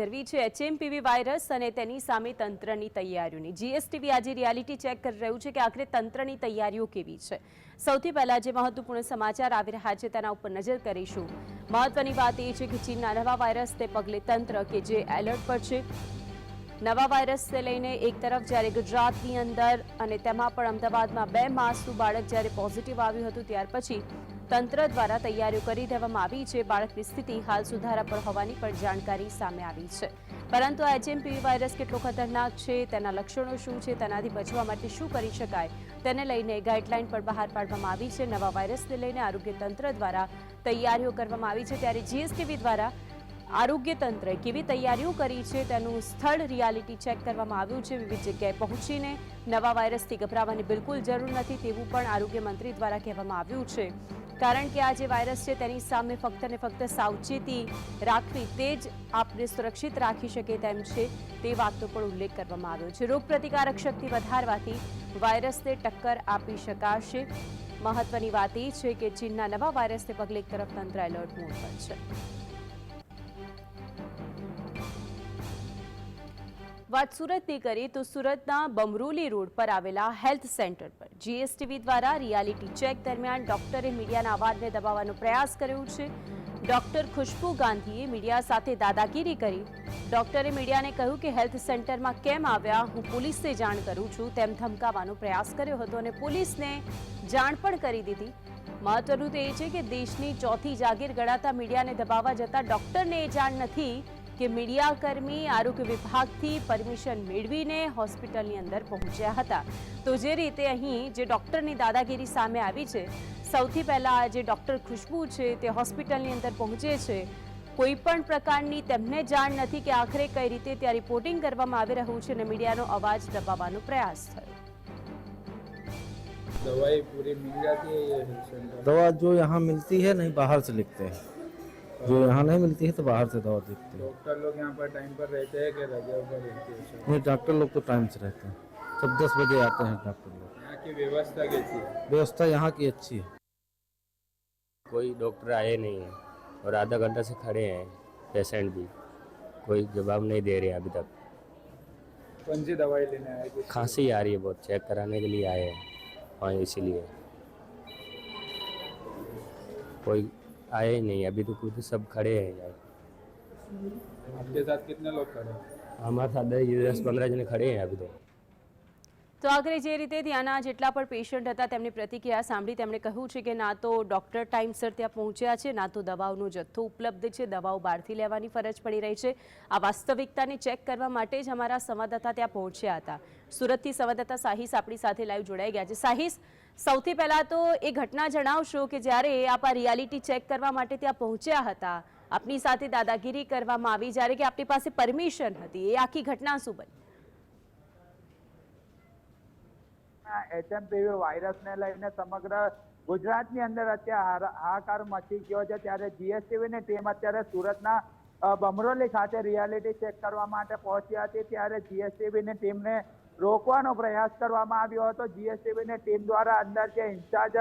કરવી છે HMPV virus અને તેની સામે તંત્રની તૈયારીઓની. જીએસટીવી આજે રિયાલિટી ચેક કરી રહ્યું છે કે આખરે તંત્રની તૈયારીઓ કેવી છે. સૌથી પહેલા જે મહત્વપૂર્ણ સમાચાર આવી રહ્યા છે તેના ઉપર નજર કરીશું. મહત્વની વાત એ છે કે ચીનના નવા વાયરસને પગલે તંત્ર કે જે એલર્ટ પર છે, નવા વાયરસને લઈને એક તરફ જ્યારે ગુજરાતની અંદર અને તેમાં પણ અમદાવાદમાં બે માસનું બાળક જ્યારે પોઝિટિવ આવ્યું હતું ત્યાર પછી તંત્ર દ્વારા તૈયારીઓ કરી દેવામાં આવી છે. બાળકની સ્થિતિ હાલ સુધારા પર હોવાની પણ જાણકારી સામે આવી છે. પરંતુ આ એચએમપીવી વાયરસ કેટલો ખતરનાક છે, તેના લક્ષણો શું છે, તેનાથી બચવા માટે શું કરી શકાય, તેને લઈને ગાઈડલાઈન પણ બહાર પાડવામાં આવી છે. નવા વાયરસને લઈને આરોગ્ય તંત્ર દ્વારા તૈયારીઓ કરવામાં આવી છે. ત્યારે જીએસટીવી દ્વારા આરોગ્ય તંત્રએ કેવી તૈયારીઓ કરી છે, તેનું સ્થળ રિયાલિટી ચેક કરવામાં આવ્યું છે. વિવિધ જગ્યાએ પહોંચીને નવા વાયરસથી ગભરાવાની બિલકુલ જરૂર નથી તેવું પણ આરોગ્ય મંત્રી દ્વારા કહેવામાં આવ્યું છે. કારણ કે આ જે વાયરસ છે, તેની સામે ફક્ત ને ફક્ત સાવચેતી રાખવી તે જ આપને સુરક્ષિત રાખી શકે તેમ છે, તે વાતનો પણ ઉલ્લેખ કરવામાં આવ્યો છે. રોગ પ્રતિકારક શક્તિ વધારવાથી વાયરસને ટક્કર આપી શકાશે. મહત્વની વાત એ છે કે ચીનના નવા વાયરસને પગલે તરફ તંત્ર એલર્ટ મોડ પર છે. વાત સુરતની કરીએ તો સુરતના બમરોલી રોડ પર આવેલા હેલ્થ સેન્ટર પર જીએસટીવી દ્વારા રિયાલિટી ચેક દરમિયાન ડોક્ટરે મીડિયાના અવાજને દબાવવાનો પ્રયાસ કર્યો છે. ડોક્ટર ખુશ્બુ ગાંધીએ મીડિયા સાથે દાદાગીરી કરી. ડોક્ટરે મીડિયાને કહ્યું કે હેલ્થ સેન્ટરમાં કેમ આવ્યા, હું પોલીસને જાણ કરું છું, તેમ ધમકાવવાનો પ્રયાસ કર્યો હતો અને પોલીસને જાણ પણ કરી દીધી. મહત્વનું તો એ છે કે દેશની ચોથી જાગીર ગણાતા મીડિયાને દબાવવા જતા ડોક્ટરને એ જાણ નથી કે મીડિયા કર્મી આરોગ્ય વિભાગથી પરમિશન મેળવીને હોસ્પિટલની અંદર પહોંચ્યા હતા તો જે રીતે અહીં જે ડોક્ટરની દાદાગીરી સામે આવી છે સૌથી પહેલા જે ડોક્ટર ખુશ્બુ છે તે હોસ્પિટલની અંદર પહોંચે છે કોઈ પણ પ્રકારની તેમને જાણ નથી કે આખરે કઈ રીતે ત્યાં રિપોર્ટિંગ કરવામાં આવી રહ્યું છે અને મીડિયાનો અવાજ દબાવવાનો પ્રયાસ થયો दवाई पूरी मिल जाती है ये हेल्थ सेंटर दवा जो यहाँ मिलती है नहीं बाहर से लिखते हैं जो यहाँ नहीं मिलती है तो बाहर से दवा लिखते हैं। डॉक्टर लोग यहाँ पर टाइम पर रहते हैं कि रजा पर रहते हैं नहीं डॉक्टर लोग तो टाइम से रहते हैं। सब दस बजे आते हैं डॉक्टर लोग। यहाँ की व्यवस्था कैसी है? व्यवस्था यहाँ की अच्छी है। कोई डॉक्टर आए नहीं है और आधा घंटा से खड़े हैं पेशेंट भी। कोई जवाब नहीं दे रहे हैं अभी तक। कौन सी दवाई लेने आए किस खांसी आ रही है बहुत चेक कराने के लिए आए हैं। हाँ इसीलिए। कोई आए ही नहीं अभी तो खुद सब खड़े हैं यार आपके साथ कितने लोग खड़े हैं हमारे साथ दस दस पंद्रह जने खड़े हैं अभी तो તો આખરે જે રીતે ત્યાંના જેટલા પણ પેશન્ટ હતા, તેમની પ્રતિક્રિયા સાંભળી તેમણે કહ્યું છે કે ના તો ડૉક્ટર ટાઈમસર ત્યાં પહોંચ્યા છે, ના તો દવાઓનો જથ્થો ઉપલબ્ધ છે, દવાઓ બહારથી લેવાની ફરજ પડી રહી છે. આ વાસ્તવિકતાને ચેક કરવા માટે જ અમારા સંવાદદાતા ત્યાં પહોંચ્યા હતા. સુરતથી સંવાદદાતા સાહિસ આપણી સાથે લાઈવ જોડાઈ ગયા છે. સાહિસ, સૌથી પહેલાં તો એ ઘટના જણાવશો કે જ્યારે આપ આ રિયાલિટી ચેક કરવા માટે ત્યાં પહોંચ્યા હતા, આપની સાથે દાદાગીરી કરવામાં આવી, જ્યારે કે આપની પાસે પરમિશન હતી. એ આખી ઘટના શું બની? એચએમપીવી વાયરસને લઈને સમગ્ર ગુજરાતની અંદર અત્યારે હાહાકાર મચી ગયો છે. ત્યારે જીએસટીવીની ટીમ અત્યારે સુરતના બમરોલી ખાતે રિયાલિટી ચેક કરવા માટે પહોંચી હતી. ત્યારે જીએસટીવી ની ટીમને રોકવાનો પ્રયાસ કરવામાં આવ્યો હતો. જીએસટીવી ની ટીમ દ્વારા અંદર જે ઇન્ચાર્જ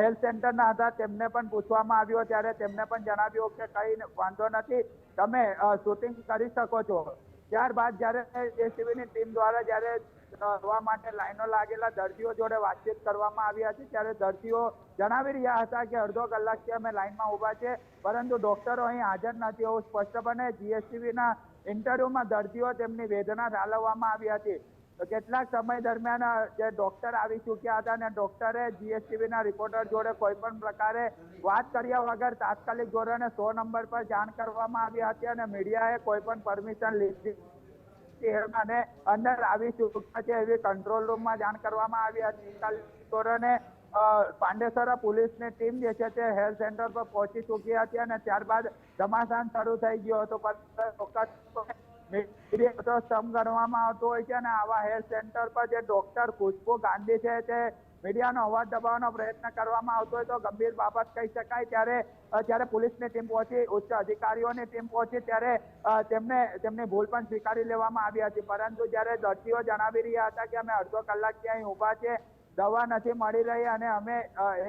હેલ્થ સેન્ટરના હતા, તેમને પણ પૂછવામાં આવ્યો. ત્યારે તેમને પણ જણાવ્યું કે કંઈ વાંધો નથી. તમે શૂટિંગ કરી શકો છો. ત્યારબાદ જ્યારે જીએસટીવીની ટીમ દ્વારા જ્યારે જોવા માટે લાઈનો લાગેલા દર્દીઓ જોડે વાતચીત કરવામાં આવી હતી ત્યારે દર્દીઓ જણાવી રહ્યા હતા કે અડધો કલાકથી અમે લાઈનમાં ઊભા છે, પરંતુ ડોક્ટરો અહીં હાજર નથી. એવું સ્પષ્ટપણે જીએસટીવીના ઇન્ટરવ્યુમાં દર્દીઓ તેમની વેદના ઠાલવવામાં આવી હતી. કેટલાક સમય દરમિયાન જે ડોક્ટર આવી ચૂક્યા હતા અને ડોક્ટરે જીએસટીવીના રિપોર્ટર જોડે કોઈ પણ પ્રકારે વાત કર્યા વગર તાત્કાલિક ધોરણે સો નંબર પર જાણ કરવામાં આવી હતી અને મીડિયાએ કોઈ પણ પરમિશન લીધી અને અંદર આવી ચૂક્યા છે એવી કંટ્રોલ રૂમમાં જાણ કરવામાં આવી હતી. તાત્કાલિક પાંડેસરા પોલીસની ટીમ જે છે તે હેલ્થ સેન્ટર પર પહોંચી ચૂકી હતી અને ત્યારબાદ ઘમાસાન શરૂ થઈ ગયો હતો. ગણવામાં આવતો હોય છે અને આવા હેલ્થ સેન્ટર પર જે ડોક્ટર ખુશ્બુ ગાંધી છે તે મીડિયાનો અવાજ દબાવવાનો પ્રયત્ન કરવામાં આવતો હોય તો ગંભીર બાબત કહી શકાય. ત્યારે જ્યારે પોલીસની ટીમ પહોંચી, ઉચ્ચ અધિકારીઓની ટીમ પહોંચી, ત્યારે તેમને, તેમની ભૂલ પણ સ્વીકારી લેવામાં આવી હતી. પરંતુ જ્યારે દર્દીઓ જણાવી રહ્યા હતા કે અમે અડધો કલાકથી અહીં ઊભા છે દવા નથી મળી રહી અને અમે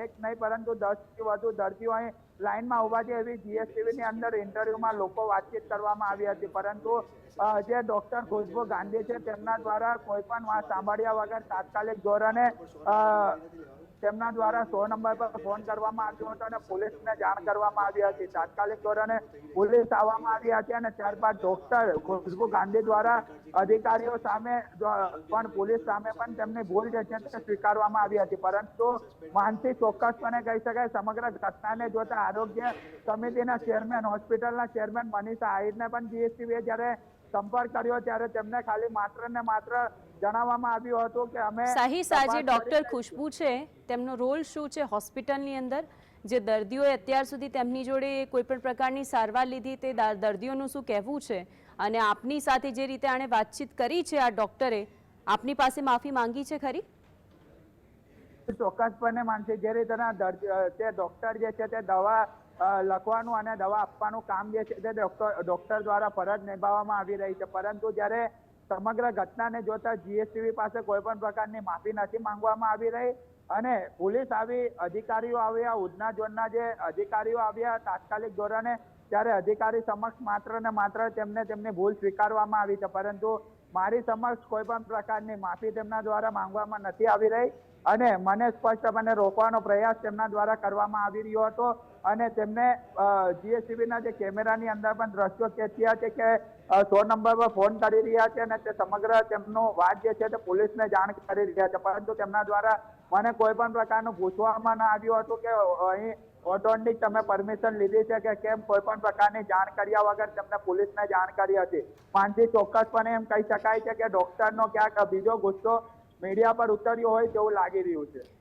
એક નહીં, પરંતુ દસથી વધુ દર્દીઓ અહીં લાઈનમાં ઊભા છે એવી જીએસટીવીની અંદર ઇન્ટરવ્યુમાં લોકો વાતચીત કરવામાં આવી હતી પરંતુ જે ડૉક્ટર ખુશ્બુ ગાંધી છે, તેમના દ્વારા કોઈ પણ વાત સાંભળ્યા વગર તાત્કાલિક ધોરણે તેમના દ્વારા સો નંબર પર ફોન કરવામાં આવ્યો હતો અને પોલીસને જાણ કરવામાં આવી હતી. તાત્કાલિક ધોરણે પોલીસ આવવામાં આવી હતી અને ત્યારબાદ ડોક્ટર ખુશ્બુ ગાંધી દ્વારા અધિકારીઓ સામે પણ પોલીસ સામે પણ તેમની ભૂલ જે છે તે સ્વીકારવામાં આવી હતી. પરંતુ માનસી ચોક્કસપણે કહી શકાય, સમગ્ર ઘટનાને જોતા આરોગ્ય સમિતિના ચેરમેન, હોસ્પિટલના ચેરમેન મનીષા આહિરને પણ જીએસટીવીએ જ્યારે સંપર્ક કર્યો ત્યારે તેમને ખાલી માત્ર ને માત્ર જણાવવામાં આવ્યું હતું કે અમે સાહિસ આજે ડોક્ટર ખુશ્બુ છે. તેમનો રોલ શું છે હોસ્પિટલની અંદર? જે દર્દીઓએ અત્યાર સુધી તેમની જોડે કોઈ પણ પ્રકારની સારવાર લીધી તે દર- દર્દીઓનું શું કહેવું છે? અને આપની સાથે જે રીતે આણે વાતચીત કરી છે આ ડોક્ટરે આપની પાસે માફી માંગી છે ખરી? ચોક્કસપણે માનશે જે રીતના તે ડોક્ટર જે છે તે દવા લખવાનું અને દવા આપવાનું કામ જે છે તે ડોક્ટર ડોક્ટર દ્વારા ફરજ નિભાવવામાં આવી રહી છે. પરંતુ જ્યારે સમગ્ર ઘટનાને જોતા જીએસટીવી પાસે કોઈ પણ પ્રકારની માફી નથી માંગવામાં આવી રહી અને પોલીસ આવી અધિકારીઓ આવ્યા ઉધના ઝોનના જે અધિકારીઓ આવ્યા તાત્કાલિક ધોરણે ત્યારે અધિકારી સમક્ષ માત્ર ને માત્ર તેમને તેમની ભૂલ સ્વીકારવામાં આવી છે. પરંતુ મારી સમક્ષ કોઈ પણ પ્રકારની માફી તેમના દ્વારા માંગવામાં નથી આવી રહી અને મને સ્પષ્ટપણે રોકવાનો પ્રયાસ તેમના દ્વારા કરવામાં આવી રહ્યો હતો અને તેમને જીએસસીબીના જે કેમેરાની અંદર પણ દ્રશ્યો ખેંચ્યા છે કે સો નંબર પર ફોન કરી રહ્યા છે અને તે સમગ્ર તેમનો વાત જે છે તે પોલીસને જાણ કરી રહ્યા છે. પરંતુ તેમના દ્વારા મને કોઈ પણ પ્રકારનું પૂછવામાં ન આવ્યું હતું કે અહીં ઓટોની તમે પરમિશન લીધી છે કે કેમ કોઈ પણ પ્રકારની જાણ કર્યા વગર તમને પોલીસને જાણ કરી હતી. માનસી ચોક્કસપણે એમ કહી શકાય છે કે ડોક્ટરનો ક્યાંક બીજો ગુસ્સો મીડિયા પર ઉતર્યો હોય તેવું લાગી રહ્યું છે.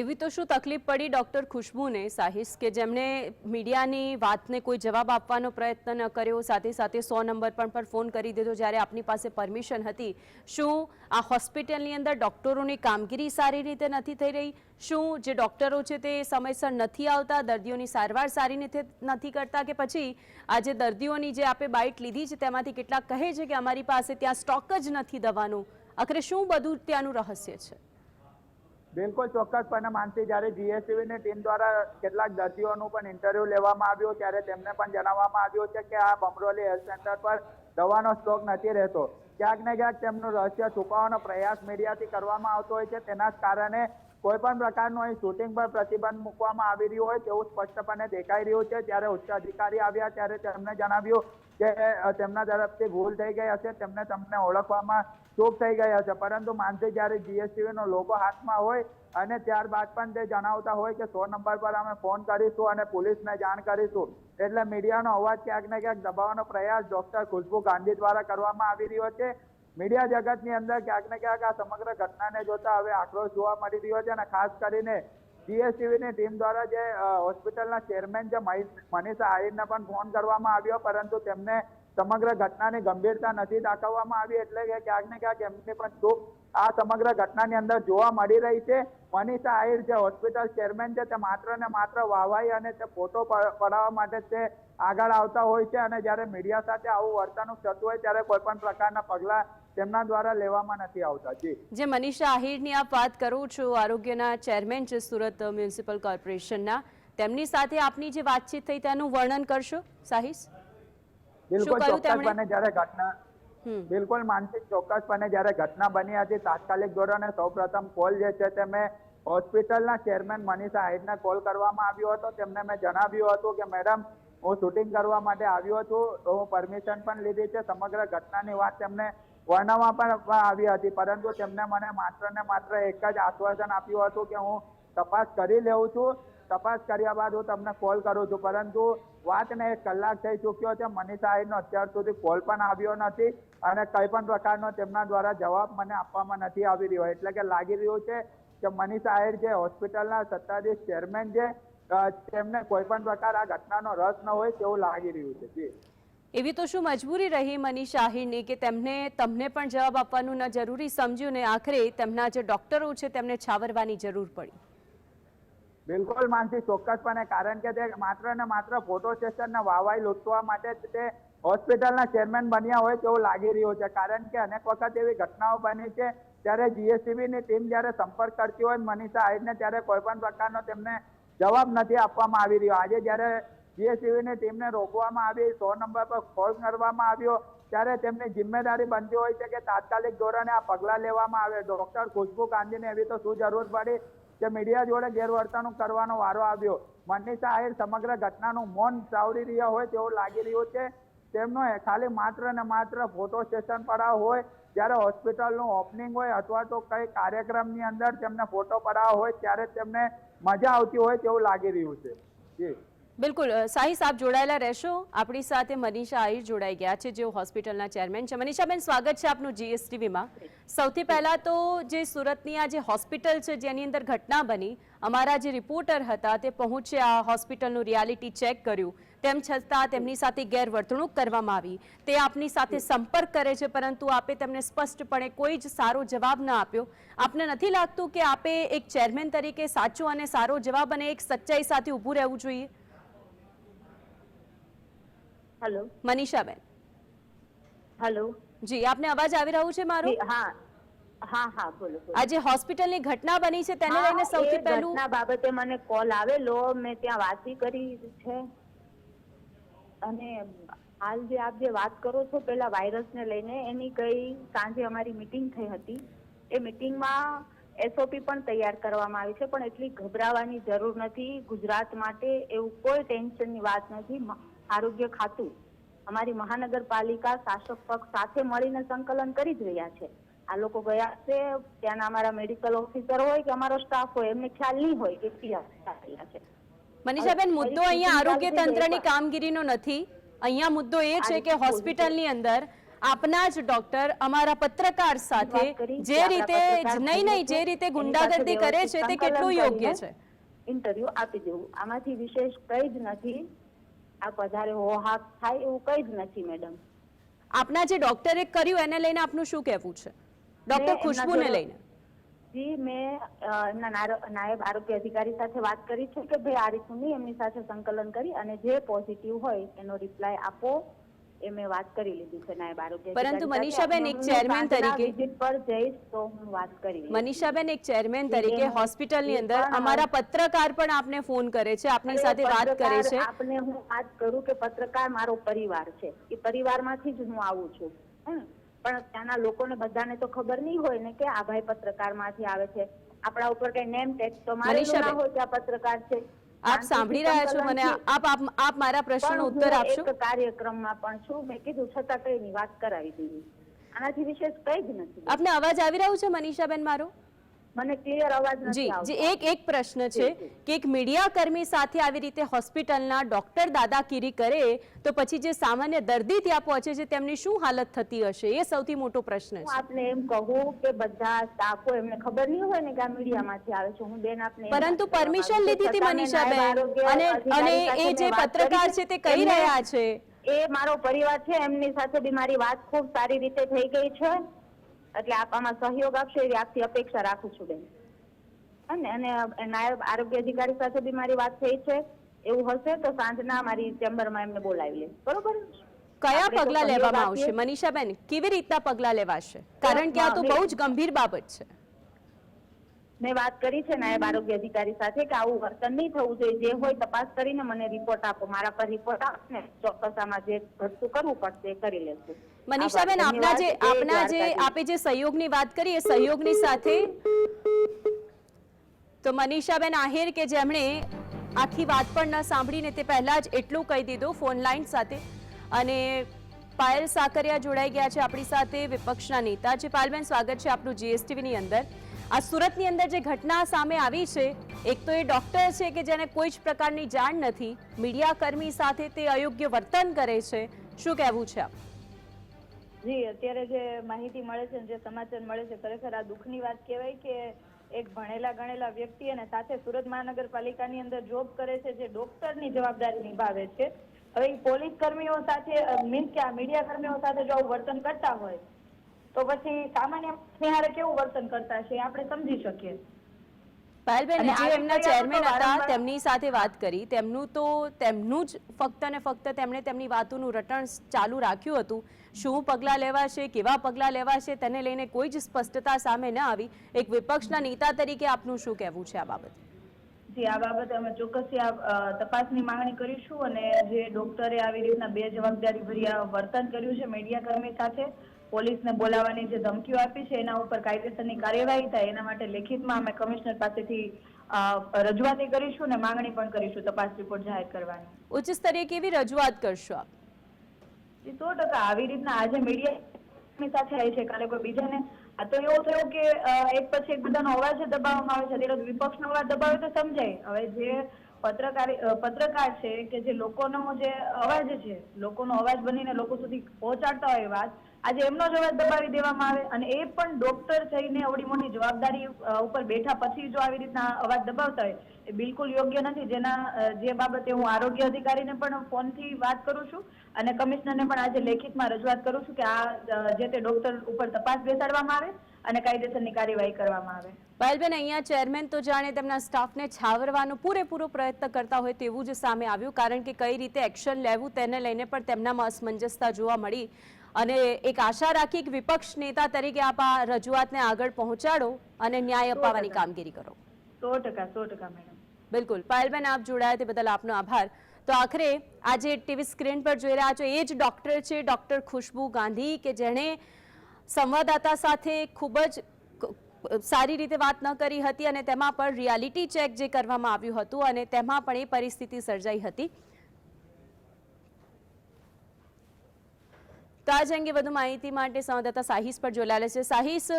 એવી તો શું તકલીફ પડી ડૉક્ટર ખુશ્બુને સાહિસ કે જેમણે મીડિયાની વાતને કોઈ જવાબ આપવાનો પ્રયત્ન ન કર્યો, સાથે સાથે સો નંબર પર પણ ફોન કરી દીધો જ્યારે આપની પાસે પરમિશન હતી? શું આ હોસ્પિટલની અંદર ડૉક્ટરોની કામગીરી સારી રીતે નથી થઈ રહી? શું જે ડૉક્ટરો છે તે સમયસર નથી આવતા, દર્દીઓની સારવાર સારી રીતે નથી કરતા કે પછી આ જે દર્દીઓની જે આપે બાઇટ લીધી છે તેમાંથી કેટલાક કહે છે કે અમારી પાસે ત્યાં સ્ટોક જ નથી દવાનું? આખરે શું બધું ત્યાંનું રહસ્ય છે? બિલકુલ ચોક્કસપણે માનસી, જ્યારે જીએસટીવીની ટીમ દ્વારા કેટલાક દર્દીઓનું પણ ઇન્ટરવ્યુ લેવામાં આવ્યું, ત્યારે તેમને પણ જણાવવામાં આવ્યું છે કે આ બમરોલી હેલ્થ સેન્ટર પર દવાનો સ્ટોક નથી રહેતો. ક્યાંક ને ક્યાંક તેમનું રહસ્ય છુપાવવાનો પ્રયાસ મીડિયાથી કરવામાં આવતો હોય છે. તેના જ કારણે કોઈ પણ પ્રકારનું અહીં શૂટિંગ પર પ્રતિબંધ મૂકવામાં આવી રહ્યું હોય તેવું સ્પષ્ટપણે દેખાઈ રહ્યું છે. જ્યારે ઉચ્ચ અધિકારી આવ્યા, ત્યારે તેમણે જણાવ્યું કે તેમના તરફથી ભૂલ થઈ ગઈ હશે. તેમને તમને ઓળખવામાં ચૂક થઈ ગયા છે. પરંતુ માનસી જ્યારે જીએસટીવીનો લોગો હાથમાં હોય અને ત્યારબાદ પણ તે જણાવતા હોય કે સો નંબર પર અમે ફોન કરીશું અને પોલીસને જાણ કરીશું. એટલે મીડિયાનો અવાજ ક્યાંક ને ક્યાંક દબાવવાનો પ્રયાસ ડોક્ટર ખુશ્બુ ગાંધી દ્વારા કરવામાં આવી રહ્યો છે. મીડિયા જગતની અંદર ક્યાંક ને ક્યાંક આ સમગ્ર ઘટનાને જોતા હવે આક્રોશ જોવા મળી રહ્યો છે અને ખાસ કરીને જીએસટીવીની ટીમ દ્વારા જે હોસ્પિટલના ચેરમેન જે મનીષા આહિરને પણ ફોન કરવામાં આવ્યો, પરંતુ તેમને સમગ્ર ઘટનાની ગંભીરતા નથી દાખવવામાં આવી એટલે કે ક્યાંક ને ક્યાંક એમને પણ દુઃખ આ સમગ્ર ઘટનાની અંદર જોવા મળી રહી છે. મનીષા આહિર જે હોસ્પિટલ ચેરમેન છે તે માત્ર ને માત્ર વાવાઈ અને તે ફોટો પડાવવા માટે તે આગળ આવતા હોય છે અને જ્યારે મીડિયા સાથે આવું વર્તણૂક થતું હોય ત્યારે કોઈ પણ પ્રકારના પગલાં તેમના દ્વારા લેવામાં નથી આવતા. જી. જે મનીષા આહિરની આપ વાત કરો છો, આરોગ્યના ચેરમેન છે સુરત મ્યુનિસિપલ કોર્પોરેશનના. તેમની સાથે આપની જે વાતચીત થઈ તેનું વર્ણન કરશો, સાહિસ? બિલકુલ ચોક્કસપણે જ્યારે ઘટના બિલકુલ માનસિક ચોક્કસપણે જ્યારે ઘટના બની હતી તાત્કાલિક ધોરણે સૌપ્રથમ કોલ જે છે તે મેં હોસ્પિટલના ચેરમેન મનીષા આહિરને કોલ કરવામાં આવ્યો હતો. તેમને મેં જણાવ્યું હતું કે મેડમ હું શૂટિંગ કરવા માટે આવ્યો છું તો હું પરમિશન પણ લીધી છે. સમગ્ર ઘટનાની વાત તેમને વર્ણવવા પણ આવી હતી. પરંતુ તેમને મને માત્ર ને માત્ર એક જ આશ્વાસન આપ્યું હતું કે હું તપાસ કરી લેવું છું. તપાસ કર્યા બાદ હું તમને કોલ કરું છું. પરંતુ વાતને એક કલાક થઈ ચૂક્યો છે. મનીષા આહિરનો અત્યાર સુધી કોલ પણ આવ્યો નથી અને કંઈ પણ પ્રકારનો તેમના દ્વારા જવાબ મને આપવામાં નથી આવી રહ્યો. એટલે કે લાગી રહ્યું છે કે મનીષા આહિર જે હોસ્પિટલના સત્તાધીશ ચેરમેન છે તેમને કોઈ પણ પ્રકાર આ ઘટનાનો રસ ન હોય તેવું લાગી રહ્યું છે. એવી તો શું મજબૂરી રહી મનીષા આહિરની કે તેમને, તમને પણ જવાબ આપવાનું ન જરૂરી? સમજ્યું ને આખરે તેમના જે ડોક્ટરો છે તેમને છાવરવાની જરૂર પડી. બિલકુલ માનસી, ચોક્કસપણે. કારણ કે તે માત્ર ને માત્ર ફોટો સેશનને વાવાઈ લૂંટવા માટે તે હોસ્પિટલના ચેરમેન બન્યા હોય તેવું લાગી રહ્યું છે. કારણ કે અનેક વખત એવી ઘટનાઓ બની છે ત્યારે જીએસટીબીની ટીમ જ્યારે સંપર્ક કરતી હોય મનીષા આહિરને, ત્યારે કોઈ પણ પ્રકારનો તેમને જવાબ નથી આપવામાં આવી રહ્યો. આજે જ્યારે જીએસટીબીની ટીમને રોકવામાં આવી, સો નંબર પર કોલ કરવામાં આવ્યો, ત્યારે તેમની જિમ્મેદારી બનતી હોય છે કે તાત્કાલિક ધોરણે આ પગલાં લેવામાં આવે. ડોક્ટર ખુશ્બુ કાંજીને એવી તો શું જરૂર પડી? કે મીડિયા જોડે ગેરવર્તણૂક કરવાનો વારો આવ્યો. મનીષા આહિર સમગ્ર ઘટનાનું મૌન સાવરી રહ્યા હોય તેવું લાગી રહ્યું છે. તેમનો ખાલી માત્ર ને માત્ર ફોટો સ્ટેશન પડાવ હોય, જ્યારે હોસ્પિટલનું ઓપનિંગ હોય અથવા તો કઈ કાર્યક્રમની અંદર તેમને ફોટો પડાવ હોય, ત્યારે તેમને મજા આવતી હોય તેવું લાગી રહ્યું છે. જી. બિલકુલ સાહી સાહેબ જોડાયેલા રહેશો. આપણી સાથે મનીષા આહિર જોડાઈ ગયા છે, જેઓ હોસ્પિટલના ચેરમેન છે. મનીષાબેન, સ્વાગત છે આપનું જીએસટીવીમાં. સૌથી પહેલાં તો જે સુરતની આ જે હોસ્પિટલ છે, જેની અંદર ઘટના બની, અમારા જે રિપોર્ટર હતા, તે પહોંચ્યા હોસ્પિટલનું રિયાલિટી ચેક કર્યું. તેમ છતાં તેમની સાથે ગેરવર્તણૂક કરવામાં આવી. તે આપની સાથે સંપર્ક કરે છે, પરંતુ આપે તેમને સ્પષ્ટપણે કોઈ જ સારો જવાબ ન આપ્યો. આપને નથી લાગતું કે આપે એક ચેરમેન તરીકે સાચો અને સારો જવાબ અને એક સચ્ચાઈ સાથે ઊભું રહેવું જોઈએ? હેલો. મનીષાબેન. હેલો. જી આપને અવાજ આવી રહ્યો છે મારો? હા. હા હા બોલો. આજે હોસ્પિટલની ઘટના બની છે તેને લઈને સૌથી પહેલું ઘટના બાબતે મને કોલ આવેલો. મેં ત્યાં વાતચીત કરી છે. અને હાલ જે આપ જે વાત કરો છો પેલા વાયરસને લઈને એની કઈ સાંજે અમારી મીટિંગ થઈ હતી. એ મીટિંગમાં એસઓપી પણ તૈયાર કરવામાં આવી છે પણ એટલી ગભરાવાની જરૂર નથી. ગુજરાત માટે એવું કોઈ ટેન્શનની વાત નથી. આરોગ્ય ખાતું અમારી મહાનગરપાલિકા શાસક પક્ષ સાથે મળીને સંકલન કરી જ રહ્યા છે. આ લોકો ગયા છે ત્યાંના અમારા મેડિકલ ઓફિસર હોય કે અમારો સ્ટાફ હોય એમને ખ્યાલ નહીં હોય કે છે. મનીષાબેન મુદ્દો અહીંયા આરોગ્ય તંત્રની કામગીરીનો નથી. અહીંયા મુદ્દો એ છે કે હોસ્પિટલની અંદર આપના જ ડોક્ટર અમારા પત્રકાર સાથે જે રીતે નહીં નહીં જે રીતે ગુંડાગર્દી કરે છે તે કેટલું યોગ્ય છે? ઇન્ટરવ્યુ આપી દેવું. આમાંથી વિશેષ કઈ જ નથી. આ વધારે હોહાક થાય એવું કઈ જ નથી મેડમ. આપના જે ડોક્ટરે કર્યું એને લઈને આપનું શું કહેવું છે? ડોક્ટર ખુશ્બુને લઈને. જી મેં એમના નાયબ આરોગ્ય અધિકારી સાથે વાત કરી છે કે ભાઈ આ રીતનું એમની સાથે સંકલન કરી અને જે પોઝિટિવ હોય એનો રિપ્લાય આપો. એ મેં વાત કરી લીધી છે નાયબ આરોગ્ય પરંતુ મનીષાબેન, એક હું તરીકે- પર જઈશ તો હું વાત કરી મનીષાબેન એક ચેરમેન તરીકે હોસ્પિટલની અંદર અમારા પત્રકાર પણ આપને ફોન કરે છે આપની સાથે વાત કરે છે. આપને હું વાત કરું કે પત્રકાર મારો પરિવાર છે. એ પરિવારમાંથી જ હું આવું છું? પણ ત્યાંના લોકોને બધાને તો ખબર નહીં હોય ને કે આ ભાઈ પત્રકારમાંથી આવે છે. આપણા ઉપર કઈ નેમ ટેગ તો મનીષાબેન, હોય કે આ પત્રકાર છે. આપ સાંભળી રહ્યા છો? મને આપ આપ આપ મારા પ્રશ્નનો ઉત્તર આપશો? એક કાર્યક્રમમાં પણ છું. મેં કીધું છતાં કઈ વાત કરાવી દીધી આનાથી વિશેષ કઈ જ નથી. આપને અવાજ આવી રહ્યો છે મનીષાબેન મારો? મને ક્લિયર અવાજ નથી આવતો જી એક એક પ્રશ્ન છે કે એક મીડિયા કર્મી સાથે આવી રીતે હોસ્પિટલના ડોક્ટર દાદાગીરી કરે તો પછી જે સામાન્ય દર્દી ત્યાં પહોંચે છે તેમની શું હાલત થતી હશે? એ સૌથી મોટો પ્રશ્ન છે. આપને એમ કહું કે બધા સ્ટાફો એમને ખબર નહીં હોય ને કે આ મીડિયામાંથી આવે છે. હું બેન આપને પરંતુ પરમિશન લીધી હતી મનીષાબેન અને અને એ જે પત્રકાર છે તે કહી રહ્યા છે. એ મારો પરિવાર છે એમની સાથે બી મારી વાત ખૂબ સારી રીતે થઈ ગઈ છે. એટલે આપ આમાં સહયોગ આપશો એવી આપથી અપેક્ષા રાખું છું બેન. અને અને નાયબ આરોગ્ય અધિકારી સાથે બી મારી વાત થઈ છે. એવું હશે તો સાંજના મારી ચેમ્બરમાં એમને બોલાવી લે. બરોબર? કયા પગલા લેવામાં આવશે? મનીષાબેન કેવી રીતના પગલા લેવાશે? કારણ કે આ તો બહુ જ ગંભીર બાબત છે. મેં વાત કરી છે નાયબ આરોગ્ય અધિકારી સાથે કે આવું વર્તન નહીં થવું જોઈએ. જે હોય તપાસ કરીને મને રિપોર્ટ આપો. મારા પર રિપોર્ટ આપને ચોક્કસ આમાં જે ઘટતું કરવું પડશે એ કરી લેશું. મનીષાબેન આપના જે આપના જે આપે જે સહયોગની વાત કરી એ સહયોગની સાથે તો મનીષાબેન આહિર કે જેમણે આખી વાત પણ ન સાંભળીને તે પહેલા જ એટલું કહી દીધું ફોન લાઈન સાથે. અને પાયલ સાકરિયા જોડાઈ ગયા છે આપણી સાથે વિપક્ષના નેતા. છે પાયલબેન સ્વાગત છે આપનું જીએસટીવીની અંદર. આ સુરતની અંદર જે ઘટના સામે આવી છે, એક તો એ ડોક્ટર છે કે જેને કોઈ જ પ્રકારની જાણ નથી, મીડિયા કર્મી સાથે તે અયોગ્ય વર્તન કરે છે, શું કહેવું છે જી, અત્યારે જે માહિતી મળે છે જે સમાચાર મળે છે, ખરેખર આ દુઃખની વાત કહેવાય કે એક ભણેલા ગણેલા વ્યક્તિ અને સાથે સુરત મહાનગરપાલિકાની અંદર જોબ કરે છે, જે ડોક્ટરની જવાબદારી નિભાવે છે. હવે પોલીસ કર્મીઓ સાથે, મીન્સ કે આ મીડિયા કર્મીઓ સાથે જો વર્તન કરતા હોય તો પછી સામાન્ય નિહારે કેવું વર્તન કરતા છે આપણે સમજી શકીએ. પાયલબેન જે એમના ચેરમેન હતા તેમની સાથે વાત કરી તેમનું તો તેમનું જ ફક્ત ને ફક્ત તેમણે તેમની વાતોનું રટણ ચાલુ રાખ્યું હતું. શું પગલાં લેવાશે કેવા પગલાં લેવાશે તેને લઈને કોઈ જ સ્પષ્ટતા સામે ન આવી. એક વિપક્ષના નેતા તરીકે આપનું શું કહેવું છે આ બાબતે? જી આ બાબતે અમે ચોક્કસથી આ તપાસની માંગણી કરીશું અને જે ડોક્ટરે આવી રીતના બે જવાબદારી ભર્યા વર્તન કર્યું છે મીડિયા કર્મી સાથે પોલીસને બોલાવવાની જે ધમકીઓ આપી છે એના ઉપર કાયદેસરની કાર્યવાહી થાય એના માટે લેખિતમાં અમે કમિશનર પાસેથી રજૂઆત કરીશું અને માંગણી પણ કરીશું તપાસ રિપોર્ટ જાહેર કરવાની. ઉચ્ચ સ્તરીય કેવી રજૂઆત કરશો આપ? સો ટકા આવી રીતના આજે મીડિયા સાથે આવી છે કાલે કોઈ બીજાને. આ તો એવું થયું કે એક પછી એક બધાનો અવાજ દબાવવામાં આવે છે અત્યારે વિપક્ષનો અવાજ દબાવે તો સમજાય. હવે જે પત્રકાર પત્રકાર છે કે જે લોકોનો જે અવાજ છે, લોકોનો અવાજ બનીને લોકો સુધી પહોંચાડતા હોય વાત, આજે એમનો જ અવાજ દબાવી દેવામાં આવે અને એ પણ ડોક્ટર થઈને અવડી મોટી જવાબદારી ઉપર બેઠા પછી જો આવી રીતના અવાજ દબાવતા હોય, એ બિલકુલ યોગ્ય નથી. જેના જે બાબતે હું આરોગ્ય અધિકારીને પણ ફોનથી વાત કરું છું અને કમિશનરને પણ આજે લેખિતમાં રજૂઆત કરું છું કે આ જે તે ડોક્ટર ઉપર તપાસ બેસાડવામાં આવે અને કાયદેસરની કાર્યવાહી કરવામાં આવે. પાયલબેન અહીંયા ચેરમેન તો જાણે તેમના સ્ટાફને છાવરવાનો પૂરેપૂરો પ્રયત્ન કરતા હોય તેવું જ સામે આવ્યું કારણ કે કઈ રીતે એક્શન લેવું તેને લઈને પણ તેમનામાં અસમંજસતા જોવા મળી. અને એક આશા રાખી કે વિપક્ષ નેતા તરીકે આપ આ રજૂઆતને આગળ પહોંચાડો અને ન્યાય અપાવવાની કામગીરી કરો. સો ટકા સો ટકા મેડમ. બિલકુલ. પાયલબેન આપ જોડાયા તે બદલ આપનો આભાર. તો આખરે આજે ટીવી સ્ક્રીન પર જોઈ રહ્યા છો એ જ ડોક્ટર છે ડોક્ટર ખુશ્બુ ગાંધી કે જેણે સંવાદદાતા સાથે ખૂબ જ સારી રીતે વાત ન કરી હતી અને તેમાં પણ રિયાલિટી ચેક જે કરવામાં આવ્યું હતું અને તેમાં પણ એ પરિસ્થિતિ સર્જાઈ હતી. તો આજ અંગે વધુ માહિતી માટે સંવાદદાતા સાહિસ પર જોડાયેલા છે. સાહિસ,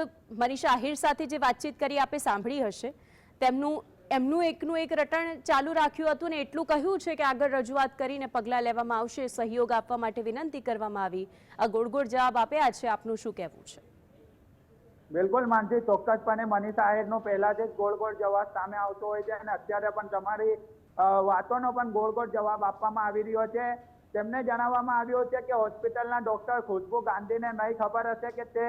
મનીષા આહિર સાથે જે વાતચીત કરી આપે સાંભળી હશે. તેમનું એમનું એકનું એક રટણ ચાલુ રાખ્યું હતું ને એટલું કહ્યું છે કે આગળ રજૂઆત કરીને પગલાં લેવામાં આવશે. સહયોગ આપવા માટે વિનંતી કરવામાં આવી. આ ગોળ ગોળ જવાબ આપ્યા છે. આપનું શું કહેવું છે? બિલકુલ માનસી, ચોક્કસપણે મનીષા આહિરનો પહેલાથી જ ગોળ ગોળ જવાબ સામે આવતો હોય છે અને અત્યારે પણ તમારી વાતોનો પણ ગોળ ગોળ જવાબ આપવામાં આવી રહ્યો છે. તેમને જણાવવામાં આવ્યું છે કે હોસ્પિટલના ડોક્ટર ખુશ્બુ ગાંધીને નહીં ખબર હશે કે તે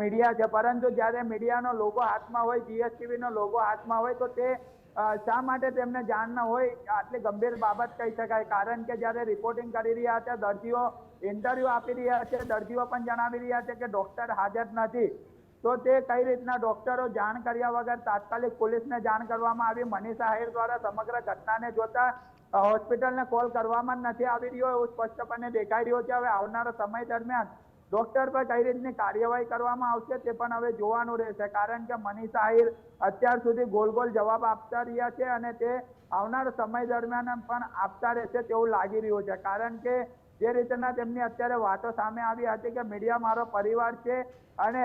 મીડિયા છે. પરંતુ જ્યારે મીડિયાનો લોગો હાથમાં હોય, જીએસટીવીનો લોગો હાથમાં હોય, તો તે શા માટે તેમને જાણ ન હોય? આટલી ગંભીર બાબત કહી શકાય. કારણ કે જ્યારે રિપોર્ટિંગ કરી રહ્યા છે, દર્દીઓ ઇન્ટરવ્યુ આપી રહ્યા છે, દર્દીઓ પણ જણાવી રહ્યા છે કે ડોક્ટર હાજર નથી. તો તે કઈ રીતના ડોક્ટરો જાણ કર્યા વગર તાત્કાલિક પોલીસને જાણ કરવામાં આવી? મનીષા આહિર દ્વારા સમગ્ર ઘટનાને જોતા હોસ્પિટલને કોલ કરવામાં નથી આવી રહ્યો એવું સ્પષ્ટપણે દેખાઈ રહ્યો છે. હવે આવનારા સમય દરમિયાન ડોક્ટર પર કઈ રીતની કાર્યવાહી કરવામાં આવશે તે પણ હવે જોવાનું રહેશે. કારણ કે મનીષા આહિર અત્યાર સુધી ગોલ ગોલ જવાબ આપતા રહ્યા છે અને તે આવનાર સમય દરમિયાન પણ આપતા રહેશે તેવું લાગી રહ્યું છે. કારણ કે જે રીતના તેમની અત્યારે વાતો સામે આવી હતી કે મીડિયા મારો પરિવાર છે અને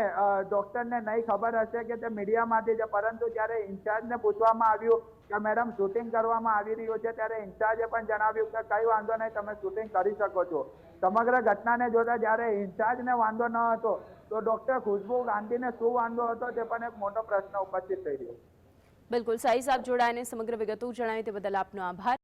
ડોક્ટરને નહીં ખબર હશે કે તે મીડિયામાંથી છે, પરંતુ જ્યારે ઇન્ચાર્જને પૂછવામાં આવ્યું કે મેડમ શૂટિંગ કરવામાં આવી રહ્યું છે, ત્યારે ઇન્ચાર્જે પણ જણાવ્યું કે કઈ વાંધો નહીં, તમે શૂટિંગ કરી શકો છો. સમગ્ર ઘટનાને જોતા જ્યારે ઇન્ચાર્જને વાંધો ન હતો, તો ડોક્ટર ખુશ્બુ ગાંધીને શું વાંધો હતો તે પણ એક મોટો પ્રશ્ન ઉપસ્થિત થઈ રહ્યો બિલકુલ. સાઈ સાહેબ જોડાઈને સમગ્ર વિગતો જણાવી તે બદલ આપનો આભાર.